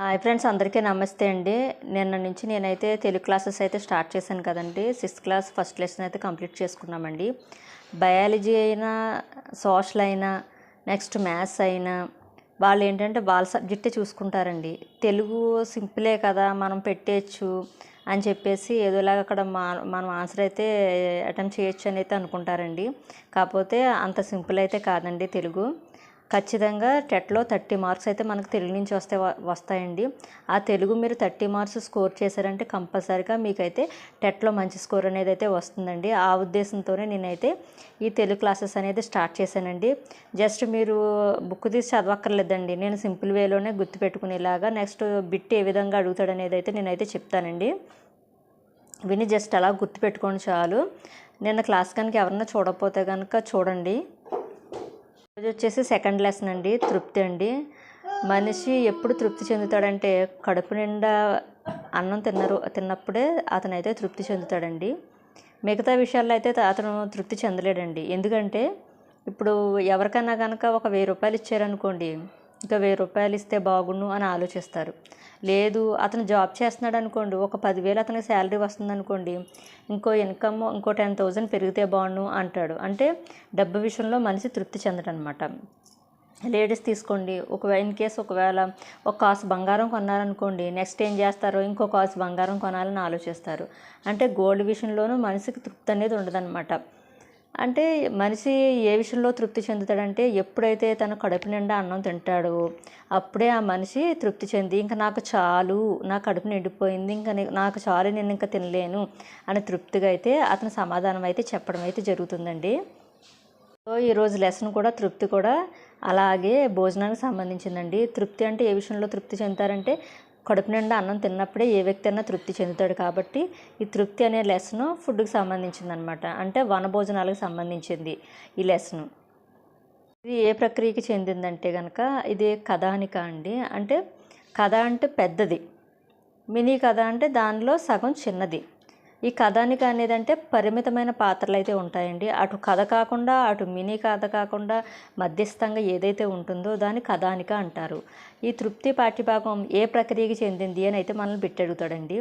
Hi friends అందరికీ నమస్తే అండి. నిన్న నుంచి నేనైతే తెలుగు క్లాసెస్ అయితే స్టార్ట్ చేశాను కదండి. సిక్స్త్ క్లాస్ ఫస్ట్ లెసన్ అయితే కంప్లీట్ చేసుకున్నామండి. బయాలజీ అయినా సోషల్ అయినా నెక్స్ట్ మ్యాథ్స్ అయినా వాళ్ళు ఏంటంటే వాళ్ళ సబ్జెక్టే చూసుకుంటారండి. తెలుగు సింపులే కదా మనం పెట్టేయచ్చు అని చెప్పేసి ఏదోలాగా అక్కడ మా మనం ఆన్సర్ అయితే అటెంప్ట్ చేయొచ్చు అని అయితే అనుకుంటారండి. కాకపోతే అంత సింపుల్ అయితే కాదండి తెలుగు. ఖచ్చితంగా టెట్లో థర్టీ మార్క్స్ అయితే మనకు తెలుగు నుంచి వస్తే వస్తాయండి. ఆ తెలుగు మీరు థర్టీ మార్క్స్ స్కోర్ చేశారంటే కంపల్సరీగా మీకైతే టెట్లో మంచి స్కోర్ అనేది అయితే వస్తుందండి. ఆ ఉద్దేశంతోనే నేనైతే ఈ తెలుగు క్లాసెస్ అనేది స్టార్ట్ చేశానండి. జస్ట్ మీరు బుక్ తీసి చదవక్కర్లేదండి. నేను సింపుల్ వేలోనే గుర్తుపెట్టుకునేలాగా నెక్స్ట్ బిట్ ఏ విధంగా అడుగుతాడు అనేది అయితే నేనైతే చెప్తానండి. విని జస్ట్ అలా గుర్తుపెట్టుకోండి చాలు. నిన్న క్లాస్ కనుక ఎవరన్నా చూడకపోతే కనుక చూడండి. రోజు వచ్చేసి సెకండ్ లెసన్ అండి తృప్తి అండి. మనిషి ఎప్పుడు తృప్తి చెందుతాడంటే కడుపు నిండా అన్నం తిన్నారు తిన్నప్పుడే అతనైతే తృప్తి చెందుతాడండి. మిగతా విషయాల్లో అయితే అతను తృప్తి చెందలేడండి. ఎందుకంటే ఇప్పుడు ఎవరికైనా కనుక ఒక వెయ్యి రూపాయలు ఇచ్చారనుకోండి ఇంకా వెయ్యి రూపాయలు ఇస్తే బాగుండు అని ఆలోచిస్తారు. లేదు అతను జాబ్ చేస్తున్నాడు అనుకోండి ఒక పదివేలు అతనికి శాలరీ వస్తుంది అనుకోండి ఇంకో ఇన్కమ్ ఇంకో టెన్ థౌజండ్ పెరిగితే బాగుండు అంటాడు. అంటే డబ్బు విషయంలో మనిషి తృప్తి చెందడనమాట. లేడీస్ తీసుకోండి ఒకవేళ ఇన్ కేస్ ఒకవేళ ఒక కాసు బంగారం కొన్నారనుకోండి నెక్స్ట్ ఏం చేస్తారో ఇంకో కాసు బంగారం కొనాలని ఆలోచిస్తారు. అంటే గోల్డ్ విషయంలోనూ మనిషికి తృప్తి అనేది ఉండదన్నమాట అంటే మనిషి ఏ విషయంలో తృప్తి చెందుతాడంటే ఎప్పుడైతే తన కడుపు నిండా అన్నం తింటాడో అప్పుడే ఆ మనిషి తృప్తి చెంది ఇంకా నాకు చాలు నా కడుపు నిండిపోయింది ఇంకా నాకు చాలు నేను ఇంకా తినలేను అని తృప్తిగా అయితే అతను సమాధానం అయితే చెప్పడం అయితే జరుగుతుందండి. సో ఈరోజు లెసన్ కూడా తృప్తి కూడా అలాగే భోజనానికి సంబంధించిందండి. తృప్తి అంటే ఏ విషయంలో తృప్తి చెందుతారంటే కడుపు నిండా అన్నం తిన్నప్పుడే ఏ వ్యక్తి అయినా తృప్తి చెందుతాడు కాబట్టి ఈ తృప్తి అనే లెసను ఫుడ్కి సంబంధించింది అనమాట అంటే వనభోజనాలకు సంబంధించింది ఈ లెసను. ఇది ఏ ప్రక్రియకి చెందిందంటే కనుక ఇది కథానిక అండి. అంటే కథ అంటే పెద్దది. మినీ కథ అంటే దానిలో సగం చిన్నది. ఈ కథానిక అనేది అంటే పరిమితమైన పాత్రలు అయితే ఉంటాయండి. అటు కథ కాకుండా అటు మినీ కథ కాకుండా మధ్యస్థంగా ఏదైతే ఉంటుందో దాన్ని కథానిక అంటారు. ఈ తృప్తి పాఠ్యభాగం ఏ ప్రక్రియకి చెందింది అని అయితే మనల్ని పెట్టడుగుతాడండి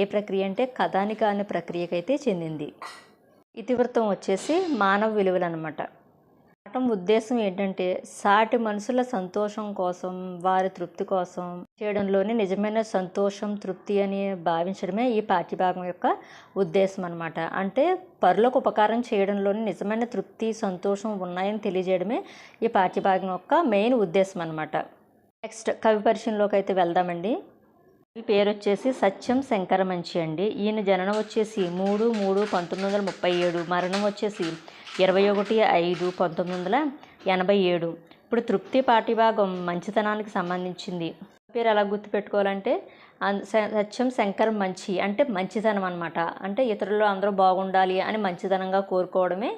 ఏ ప్రక్రియ అంటే కథానిక అనే ప్రక్రియకైతే చెందింది. ఇతివృత్తం వచ్చేసి మానవ విలువలు అనమాట పాఠం ఉద్దేశం ఏంటంటే సాటి మనుషుల సంతోషం కోసం వారి తృప్తి కోసం చేయడంలోనే నిజమైన సంతోషం తృప్తి అని భావించడమే ఈ పాఠ్యభాగం యొక్క ఉద్దేశం అనమాట అంటే పరులకు ఉపకారం చేయడంలోనే నిజమైన తృప్తి సంతోషం ఉన్నాయని తెలియజేయడమే ఈ పాఠ్యభాగం యొక్క మెయిన్ ఉద్దేశం అనమాట నెక్స్ట్ కవి పరిచయంలోకి అయితే వెళ్దామండి. ఈ పేరు వచ్చేసి సత్యం శంకరమంచి అండి. ఈయన జననం వచ్చేసి మూడు మూడు పంతొమ్మిది వందల ముప్పై ఏడు. మరణం వచ్చేసి ఇరవై ఒకటి ఐదు పంతొమ్మిది వందల ఎనభై ఏడు. ఇప్పుడు తృప్తి పాఠ్యభాగం మంచితనానికి సంబంధించింది. పేరు ఎలా గుర్తుపెట్టుకోవాలంటే సత్యం శంకర్ మంచి అంటే మంచితనం అనమాట అంటే ఇతరులు అందరూ బాగుండాలి అని మంచితనంగా కోరుకోవడమే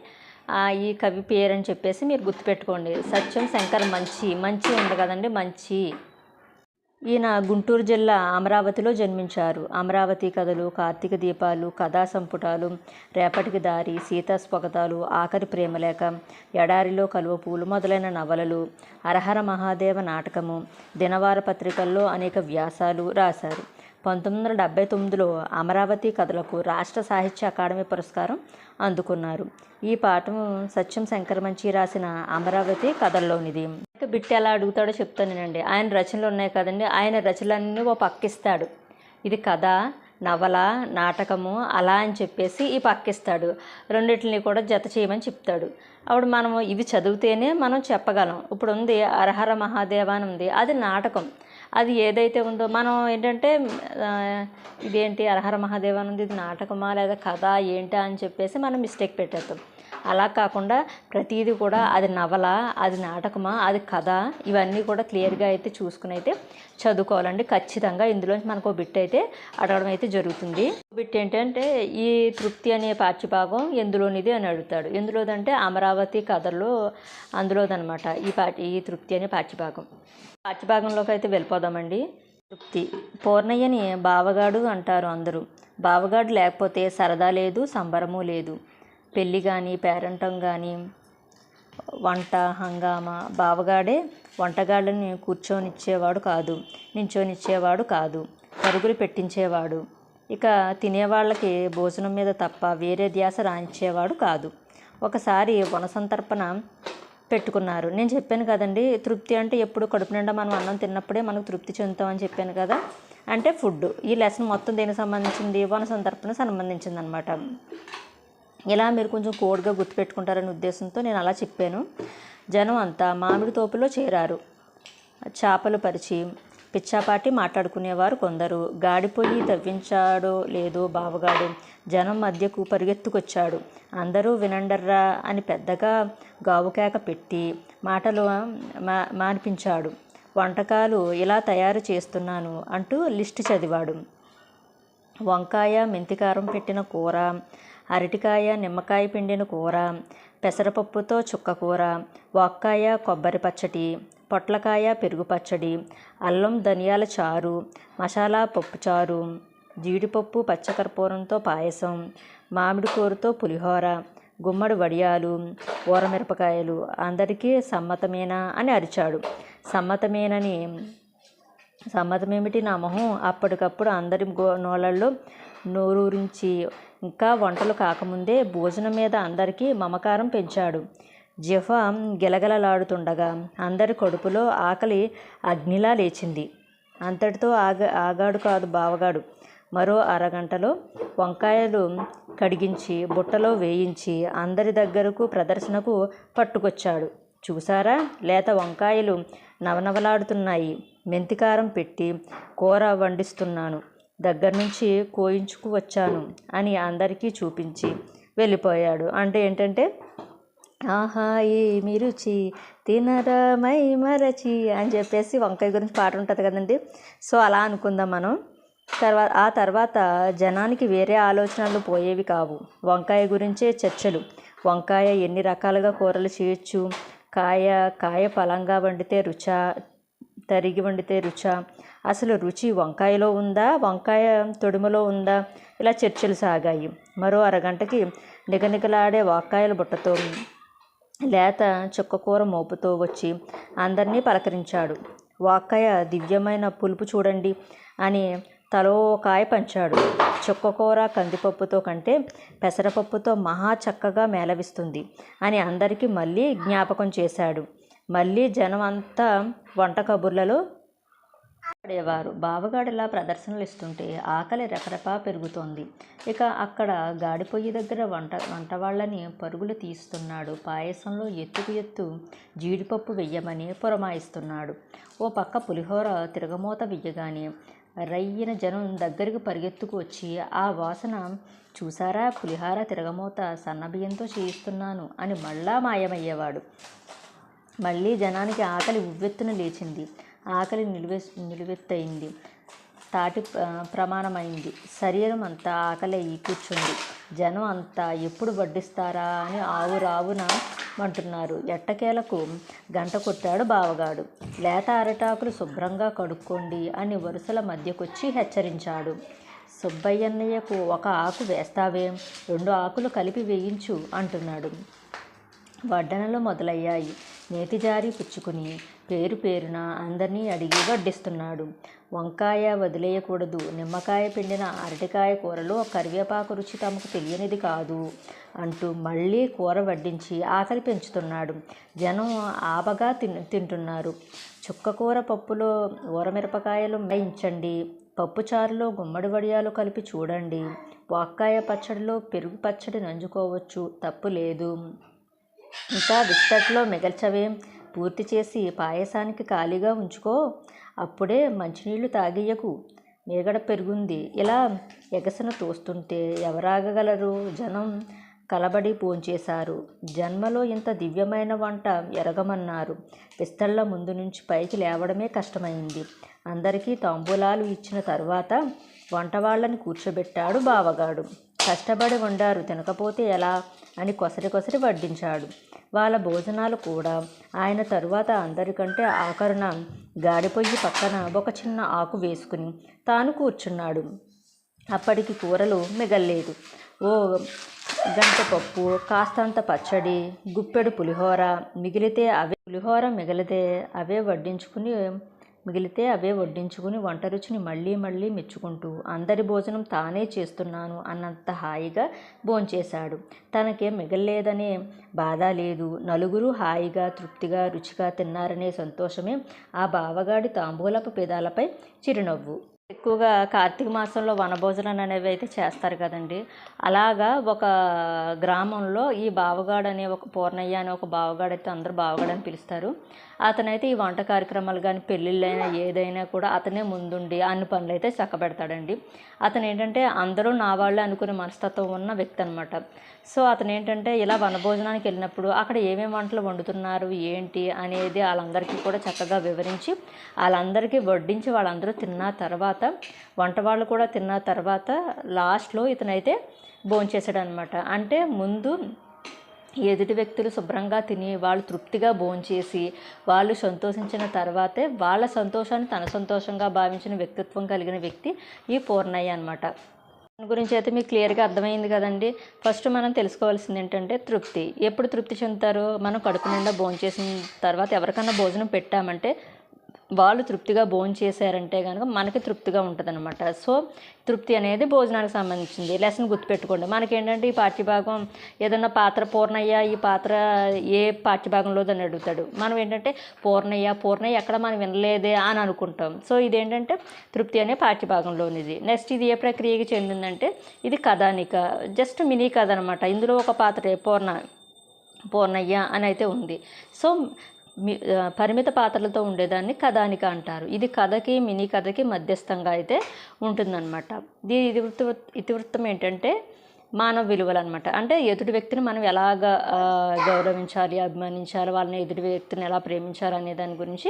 ఈ కవి పేరు అని చెప్పేసి మీరు గుర్తుపెట్టుకోండి. సత్యం శంకర్ మంచి. మంచి ఉంది కదండి మంచి. ఈయన గుంటూరు జిల్లా అమరావతిలో జన్మించారు. అమరావతి కథలు కార్తీక దీపాలు కథా సంపుటాలు రేపటికి దారి సీతా స్వగతాలు ఆఖరి ప్రేమలేఖ ఎడారిలో కలువ పూలు మొదలైన నవలలు అరహర మహాదేవ నాటకము దినవార పత్రికల్లో అనేక వ్యాసాలు రాశారు. పంతొమ్మిది వందల డెబ్బై తొమ్మిదిలో అమరావతి కథలకు రాష్ట్ర సాహిత్య అకాడమీ పురస్కారం అందుకున్నారు. ఈ పాఠం సత్యం శంకర మంచి రాసిన అమరావతి కథల్లోనిది. బిట్ ఎలా అడుగుతాడో చెప్తానేనండి ఆయన రచనలు ఉన్నాయి కదండి. ఆయన రచనలన్నీ ఓ పక్కిస్తాడు. ఇది కథ నవల నాటకము అలా అని చెప్పేసి ఈ పక్కిస్తాడు. రెండింటిని కూడా జత చేయమని చెప్తాడు. అప్పుడు మనము ఇవి చదివితేనే మనం చెప్పగలం. ఇప్పుడు ఉంది అరహర మహాదేవ అని ఉంది. అది నాటకం. అది ఏదైతే ఉందో మనం ఏంటంటే ఇదేంటి అరహర మహాదేవ అని ఉంది. ఇది నాటకమా లేదా కథ ఏంటా అని చెప్పేసి మనం మిస్టేక్ పెట్టేస్తాం. అలా కాకుండా ప్రతిదీ కూడా అది నవల అది నాటకమా అది కథ ఇవన్నీ కూడా క్లియర్గా అయితే చూసుకుని అయితే చదువుకోవాలండి. ఖచ్చితంగా ఇందులోంచి మనకు బిట్ అయితే అడగడం అయితే జరుగుతుంది. బిట్ ఏంటంటే ఈ తృప్తి అనే పాఠ్యభాగం ఎందులోనిది అని అడుగుతాడు. ఎందులోదంటే అమరావతి కథల్లో అందులోదనమాట ఈ పాఠ్య ఈ తృప్తి అనే పాఠ్యభాగం. పాఠ్యభాగంలోకి అయితే వెళ్ళిపోదామండి. తృప్తి. పూర్ణయ్యని బావగాడు అంటారు అందరూ. బావగాడు లేకపోతే సరదా లేదు సంబరము లేదు. పెళ్ళి కానీ పేరంటం కానీ వంట హంగామా బావగాడే వంటగాళ్ళని కూర్చొనిచ్చేవాడు కాదు నించోనిచ్చేవాడు కాదు పరుగులు పెట్టించేవాడు. ఇక తినేవాళ్ళకి భోజనం మీద తప్ప వేరే ధ్యాస రానిచ్చేవాడు కాదు. ఒకసారి వనసంతర్పణ పెట్టుకున్నారు. నేను చెప్పాను కదండి తృప్తి అంటే ఎప్పుడు కడుపు నిండా మనం అన్నం తిన్నప్పుడే మనకు తృప్తి చెందుతామని చెప్పాను కదా? అంటే ఫుడ్ ఈ లెసన్ మొత్తం దేనికి సంబంధించింది? వన సంతర్పణ సంబంధించింది అనమాట ఇలా మీరు కొంచెం కోడ్గా గుర్తుపెట్టుకుంటారనే ఉద్దేశంతో నేను అలా చెప్పాను. జనం అంతా మామిడి తోపులో చేరారు. చేపలు పరిచి పిచ్చాపాటి మాట్లాడుకునేవారు కొందరు. గాడిపోయి తవ్వించాడో లేదో బావగాడు జనం మధ్యకు పరిగెత్తుకొచ్చాడు. అందరూ వినండర్రా అని పెద్దగా గావుకేక పెట్టి మాటలు మా మానిపించాడు. వంటకాలు ఇలా తయారు చేస్తున్నాను అంటూ లిస్ట్ చదివాడు. వంకాయ మెంతికారం పెట్టిన కూర అరటికాయ నిమ్మకాయ పిండిన కూర పెసరపప్పుతో చుక్క కూర వక్కాయ కొబ్బరి పచ్చడి పొట్లకాయ పెరుగు పచ్చడి అల్లం ధనియాల చారు మసాలా పప్పు చారు జీడిపప్పు పచ్చకర్పూరంతో పాయసం మామిడి కూరతో పులిహోర గుమ్మడి వడియాలు ఊరమిరపకాయలు అందరికీ సమ్మతమేనా అని అరిచాడు. సమ్మతమేనని సమ్మతమేమిటి నా మొహం? అప్పటికప్పుడు అందరి గో నోళ్ళల్లో నోరూరించి ఇంకా వంటలు కాకముందే భోజనం మీద అందరికీ మమకారం పెంచాడు. జిఫా గిలగలలాడుతుండగా అందరి కడుపులో ఆకలి అగ్నిలా లేచింది. అంతటితో ఆగ ఆగాడు కాదు బావగాడు. మరో అరగంటలో వంకాయలు కడిగించి బుట్టలో వేయించి అందరి దగ్గరకు ప్రదర్శనకు పట్టుకొచ్చాడు. చూసారా లేత వంకాయలు నవనవలాడుతున్నాయి. మెంతికారం పెట్టి కూర వండిస్తున్నాను. దగ్గర నుంచి కోయించుకు వచ్చాను అని అందరికీ చూపించి వెళ్ళిపోయాడు. అంటే ఏంటంటే ఆహా ఏమి రుచి తినరమై మరచి అని చెప్పేసి వంకాయ గురించి పాట ఉంటుంది కదండి. సో అలా అనుకుందాం మనం. తర్వాత ఆ తర్వాత జనానికి వేరే ఆలోచనలు పోయేవి కావు. వంకాయ గురించే చర్చలు. వంకాయ ఎన్ని రకాలుగా కూరలు చేయొచ్చు? కాయ కాయ పలంగా వండితే రుచా తరిగి వండితే రుచా? అసలు రుచి వంకాయలో ఉందా? వంకాయ తొడుమలో ఉందా? ఇలా చర్చలు సాగాయి. మరో అరగంటకి నిగనిగలాడే వంకాయల బుట్టతో లేత చుక్కకూర మోపుతో వచ్చి అందరినీ పలకరించాడు. వాక్కాయ దివ్యమైన పులుపు చూడండి అని తలో కాయ పంచాడు. చుక్కకూర కందిపప్పుతో కంటే పెసరపప్పుతో మహా చక్కగా మేళవిస్తుంది అని అందరికీ మళ్ళీ జ్ఞాపకం చేశాడు. మళ్ళీ జనం అంతా వంట కబుర్లలో పడేవారు. బావగాడిలా ప్రదర్శనలు ఇస్తుంటే ఆకలి రెపరెపా పెరుగుతోంది. ఇక అక్కడ గాడిపొయ్యి దగ్గర వంట వంట వాళ్ళని పరుగులు తీస్తున్నాడు. పాయసంలో ఎత్తుకు ఎత్తు జీడిపప్పు వెయ్యమని పురమాయిస్తున్నాడు. ఓ పక్క పులిహోర తిరగమూత వెయ్యగానే రయ్యిన జనం దగ్గరికి పరిగెత్తుకు వచ్చి ఆ వాసన చూసారా? పులిహార తిరగమూత సన్నబియ్యంతో చేయిస్తున్నాను అని మళ్ళా మాయమయ్యేవాడు. మళ్ళీ జనానికి ఆకలి ఉవ్వెత్తున లేచింది. ఆకలి నిలువె నిలువెత్తయింది. తాటి ప్రమాణమైంది. శరీరం అంతా ఆకలి అయ్యి కూర్చుంది. జనం అంతా ఎప్పుడు వడ్డిస్తారా అని ఆవు రావున అంటున్నారు. ఎట్టకేలకు? గంట కొట్టాడు బావగాడు. లేత అరటాకులు శుభ్రంగా కడుక్కోండి అని వరుసల మధ్యకొచ్చి హెచ్చరించాడు. సుబ్బయ్యన్నయ్యకు ఒక ఆకు వేస్తావేం? రెండు ఆకులు కలిపి వేయించు అంటున్నాడు. వడ్డనలు మొదలయ్యాయి. నేతి జారి పుచ్చుకుని పేరు పేరున అందరినీ అడిగి వడ్డిస్తున్నాడు. వంకాయ వదిలేయకూడదు. నిమ్మకాయ పిండిన అరటికాయ కూరలో కరివేపాకు రుచి తమకు తెలియనిది కాదు అంటూ మళ్ళీ కూర వడ్డించి ఆకలి పెంచుతున్నాడు. జనం ఆపగా తిన్ తింటున్నారు. చుక్కకూర పప్పులో ఊరమిరపకాయలు వేయించండి. పప్పుచారులో గుమ్మడి వడియాలు కలిపి చూడండి. వంకాయ పచ్చడిలో పెరుగు పచ్చడి నంజుకోవచ్చు. తప్పు లేదు. ఇంకా విస్తట్లో మిగల్చవేం. పూర్తి చేసి పాయసానికి ఖాళీగా ఉంచుకో. అప్పుడే మంచినీళ్ళు తాగేయకు మీగడ పెరుగుంది. ఇలా ఎగసన తోస్తుంటే ఎవరాగగలరు? జనం కలబడి పోంచేశారు జన్మలో ఇంత దివ్యమైన వంట ఎరగమన్నారు. విస్తళ్ళ ముందు నుంచి పైకి లేవడమే కష్టమైంది. అందరికీ తాంబూలాలు ఇచ్చిన తర్వాత వంట వాళ్ళని కూర్చోబెట్టాడు బావగాడు. కష్టపడి వండారు తినకపోతే ఎలా? అని కొసరి కొసరి వడ్డించాడు. వాళ్ళ భోజనాలు కూడా ఆయన తరువాత అందరికంటే ఆఖరున గాడిపొయ్యి పక్కన ఒక చిన్న ఆకు వేసుకుని తాను కూర్చున్నాడు. అప్పటికి కూరలు మిగల్లేదు. ఓ గంట పప్పు కాస్తంత పచ్చడి గుప్పెడు పులిహోర మిగిలితే అవే పులిహోర మిగిలితే అవే వడ్డించుకుని మిగిలితే అవే వడ్డించుకుని వంట రుచిని మళ్ళీ మళ్ళీ మెచ్చుకుంటూ అందరి భోజనం తానే చేస్తున్నాను అన్నంత హాయిగా భోంచేశాడు. తనకేం మిగలలేదనే బాధ లేదు. నలుగురు హాయిగా తృప్తిగా రుచిగా తిన్నారనే సంతోషమే ఆ బావగాడి తాంబూలపు పెదాలపై చిరునవ్వు. ఎక్కువగా కార్తీక మాసంలో వనభోజనం అనేవి అయితే చేస్తారు కదండి. అలాగా ఒక గ్రామంలో ఈ బావగాడు అనే ఒక పూర్ణయ్య అనే ఒక బావగాడు అయితే అందరూ బావగాడు అని పిలుస్తారు. అతనైతే ఈ వంట కార్యక్రమాలు కానీ పెళ్ళిళ్ళైనా ఏదైనా కూడా అతనే ముందుండి అన్ని పనులు అయితే చక్కబెడతాడండి. అతను ఏంటంటే అందరూ నా వాళ్ళే అనుకునే మనస్తత్వం ఉన్న వ్యక్తి అనమాట సో అతను ఏంటంటే ఇలా వనభోజనానికి వెళ్ళినప్పుడు అక్కడ ఏమేమి వంటలు వండుతున్నారు ఏంటి అనేది వాళ్ళందరికీ కూడా చక్కగా వివరించి వాళ్ళందరికీ వడ్డించి వాళ్ళందరూ తిన్న తర్వాత వంట వాళ్ళు కూడా తిన్న తర్వాత లాస్ట్లో ఇతనైతే భోంచేసాడు అనమాట అంటే ముందు ఎదుటి వ్యక్తులు శుభ్రంగా తిని వాళ్ళు తృప్తిగా భోంచేసి వాళ్ళు సంతోషించిన తర్వాతే వాళ్ళ సంతోషాన్ని తన సంతోషంగా భావించిన వ్యక్తిత్వం కలిగిన వ్యక్తి ఈ పూర్ణయ్య అనమాట దాని గురించి అయితే మీకు క్లియర్గా అర్థమైంది కదండి. ఫస్ట్ మనం తెలుసుకోవాల్సింది ఏంటంటే తృప్తి. ఎప్పుడు తృప్తి చెందుతారు? మనం కడుపు నిండా భోజనం చేసిన తర్వాత ఎవరికన్నా భోజనం పెట్టామంటే వాళ్ళు తృప్తిగా భోజనం చేశారంటే కనుక మనకి తృప్తిగా ఉంటుందన్నమాట. సో తృప్తి అనేది భోజనానికి సంబంధించింది. లెసన్ గుర్తుపెట్టుకోండి. మనకేంటంటే ఈ పాఠ్యభాగం ఏదన్నా పాత్ర పూర్ణయ్య ఈ పాత్ర ఏ పాఠ్యభాగంలో అని అడుగుతాడు? మనం ఏంటంటే పూర్ణయ్య పూర్ణయ్య ఎక్కడ మనం వినలేదే అని అనుకుంటాం. సో ఇదేంటంటే తృప్తి అనే పాఠ్యభాగంలోనిది. నెక్స్ట్ ఇది ఏ ప్రక్రియకి చెందిందంటే ఇది కథానిక. జస్ట్ మినీ కథ అనమాట ఇందులో ఒక పాత్ర పూర్ణ పూర్ణయ్య అని అయితే ఉంది. సో పరిమిత పాత్రలతో ఉండేదాన్ని కథానిక అంటారు. ఇది కథకి మినీ కథకి మధ్యస్థంగా అయితే ఉంటుందన్నమాట. దీని ఇతివృత్త ఇతివృత్తం ఏంటంటే మానవ విలువలు అనమాట అంటే ఎదుటి వ్యక్తిని మనం ఎలాగ గౌరవించాలి అభిమానించాలి వాళ్ళని ఎదుటి వ్యక్తిని ఎలా ప్రేమించాలి అనే దాని గురించి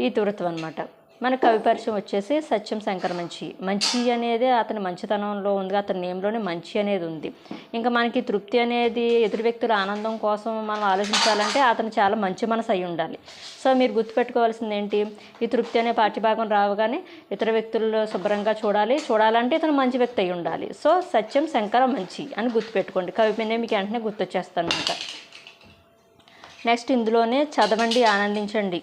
ఈ ఇతివృత్తం అనమాట మన కవి పరిచయం వచ్చేసి సత్యం శంకర మంచి. మంచి అనేది అతని మంచితనంలో ఉంది అతని నేమ్లోనే మంచి అనేది ఉంది. ఇంకా మనకి తృప్తి అనేది ఎదురు వ్యక్తుల ఆనందం కోసం మనం ఆలోచించాలంటే అతను చాలా మంచి మనసు అయి ఉండాలి. సో మీరు గుర్తుపెట్టుకోవాల్సింది ఏంటి? ఈ తృప్తి అనే పాఠ్యభాగం రావగానే ఇతర వ్యక్తులు శుభ్రంగా చూడాలి. చూడాలంటే ఇతను మంచి వ్యక్తి అయి ఉండాలి. సో సత్యం శంకర మంచి అని గుర్తుపెట్టుకోండి. కవి మీద మీకు వెంటనే గుర్తొచ్చేస్తాను అనమాట నెక్స్ట్ ఇందులోనే చదవండి ఆనందించండి.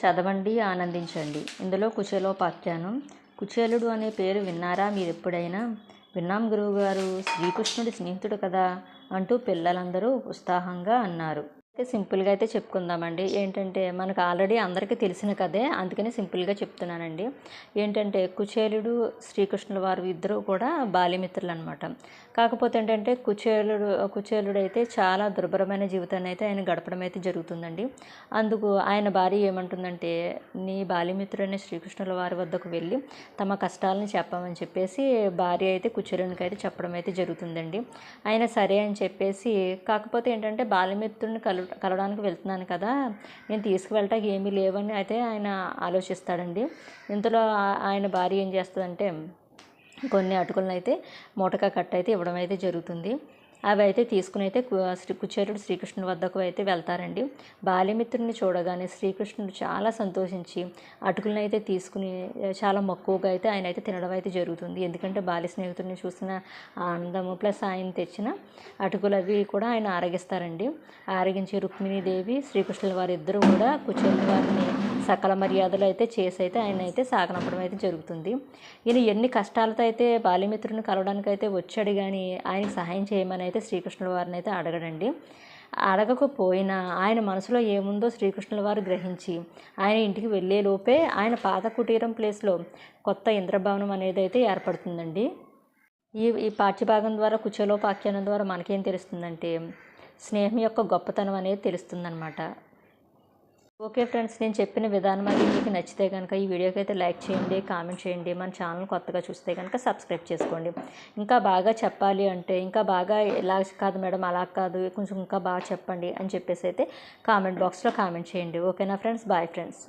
చదవండి ఆనందించండి. ఇందులో కుచేలోపాఖ్యానం కుచేలుడు అనే పేరు విన్నారా మీరు ఎప్పుడైనా విన్నాం గురువుగారు శ్రీకృష్ణుడి స్నేహితుడు కదా అంటూ పిల్లలందరూ ఉత్సాహంగా అన్నారు. అయితే సింపుల్గా అయితే చెప్పుకుందామండి. ఏంటంటే మనకు ఆల్రెడీ అందరికీ తెలిసిన కదే అందుకని సింపుల్గా చెప్తున్నానండి. ఏంటంటే కుచేలుడు శ్రీకృష్ణుల వారు ఇద్దరు కూడా బాల్యమిత్రులు అనమాట కాకపోతే ఏంటంటే కుచేలుడు కుచేలుడు అయితే చాలా దుర్భరమైన జీవితాన్ని అయితే ఆయన గడపడం అయితే జరుగుతుందండి. అందుకు ఆయన భార్య ఏమంటుందంటే నీ బాల్యమిత్రుడైన శ్రీకృష్ణుల వారి వద్దకు వెళ్ళి తమ కష్టాలను చెప్పమని చెప్పేసి భార్య అయితే కుచేలునికి అయితే చెప్పడం అయితే జరుగుతుందండి. ఆయన సరే అని చెప్పేసి కాకపోతే ఏంటంటే బాల్యమిత్రుడిని కలు కలవడానికి వెళ్తున్నాను కదా నేను తీసుకువెళ్ళటానికి ఏమీ లేవని అయితే ఆయన ఆలోచిస్తాడండి. ఇంతలో ఆయన భార్య ఏం చేస్తుందంటే కొన్ని అటుకులను అయితే మూటగా కట్ అయితే ఇవ్వడం అయితే జరుగుతుంది. అవి అయితే తీసుకుని అయితే శ్రీ కుచేరుడు శ్రీకృష్ణుడి వద్దకు అయితే వెళ్తారండి. బాల్యమిత్రుడిని చూడగానే శ్రీకృష్ణుడు చాలా సంతోషించి అటుకులను అయితే తీసుకుని చాలా మక్కువగా అయితే ఆయన అయితే తినడం అయితే జరుగుతుంది. ఎందుకంటే బాల్య స్నేహితుడిని చూసిన ఆనందము ప్లస్ ఆయన తెచ్చిన అటుకులు అవి కూడా ఆయన ఆరగిస్తారండి. ఆరగించి రుక్మిణీదేవి శ్రీకృష్ణుల వారి ఇద్దరు కూడా కుచేరుడు వారిని సకల మర్యాదలు అయితే చేసి అయితే ఆయన అయితే సాగనంపడం అయితే జరుగుతుంది. ఈయన ఎన్ని కష్టాలతో అయితే బాల్యమిత్రుని కలవడానికి అయితే వచ్చాడు కానీ ఆయనకు సహాయం చేయమని అయితే శ్రీకృష్ణుల వారిని అయితే అడగడండి. అడగకపోయినా ఆయన మనసులో ఏముందో శ్రీకృష్ణుల వారు గ్రహించి ఆయన ఇంటికి వెళ్ళే లోపే ఆయన పాత కుటీరం ప్లేస్లో కొత్త ఇంద్రభవనం అనేది అయితే ఏర్పడుతుందండి. ఈ ఈ పాఠ్యభాగం ద్వారా కుచలోపాఖ్యానం ద్వారా మనకేం తెలుస్తుందంటే స్నేహం యొక్క గొప్పతనం అనేది తెలుస్తుందన్నమాట. ఓకే ఫ్రెండ్స్ నేను చెప్పిన విధానం అది మీకు నచ్చితే కనుక ఈ వీడియోకి అయితే లైక్ చేయండి కామెంట్ చేయండి మన ఛానల్ కొత్తగా చూస్తే కనుక సబ్స్క్రైబ్ చేసుకోండి. ఇంకా బాగా చెప్పాలి అంటే ఇంకా బాగా ఇలా కాదు మేడం అలా కాదు కొంచెం ఇంకా బాగా చెప్పండి అని చెప్పేసి అయితే కామెంట్ బాక్స్లో కామెంట్ చేయండి. ఓకేనా ఫ్రెండ్స్? Bye friends.